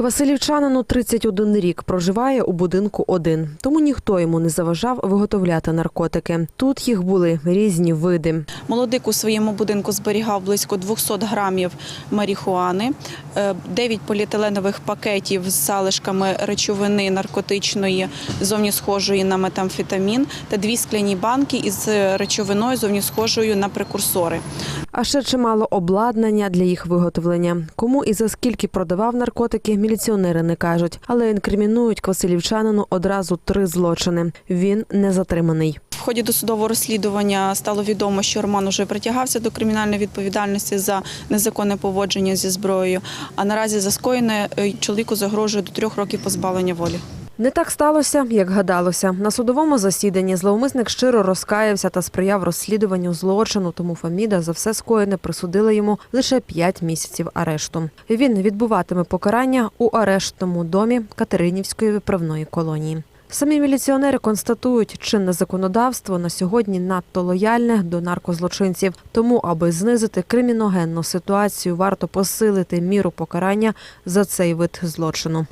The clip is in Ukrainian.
Квасилівчанину 31 рік проживає у будинку один, тому ніхто йому не заважав виготовляти наркотики. Тут їх були різні види. Молодик у своєму будинку зберігав близько 200 грамів марихуани, 9 поліетиленових пакетів з залишками речовини наркотичної, зовні схожої на метамфетамін, та дві скляні банки із речовиною, зовні схожою на прекурсори. А ще чимало обладнання для їх виготовлення. Кому і за скільки продавав наркотики, міліціонери не кажуть, але інкримінують Квасилівчанину одразу три злочини. Він не затриманий. В ході досудового розслідування стало відомо, що Роман уже притягався до кримінальної відповідальності за незаконне поводження зі зброєю. А наразі за скоєне е, чоловіку загрожує до трьох років позбавлення волі. Не так сталося, як гадалося. На судовому засіданні зловмисник щиро розкаявся та сприяв розслідуванню злочину, тому Фаміда за все скоєне присудила йому лише 5 місяців арешту. Він відбуватиме покарання у арештному домі Катеринівської виправної колонії. Самі міліціонери констатують, чинне законодавство на сьогодні надто лояльне до наркозлочинців. Тому, аби знизити криміногенну ситуацію, варто посилити міру покарання за цей вид злочину.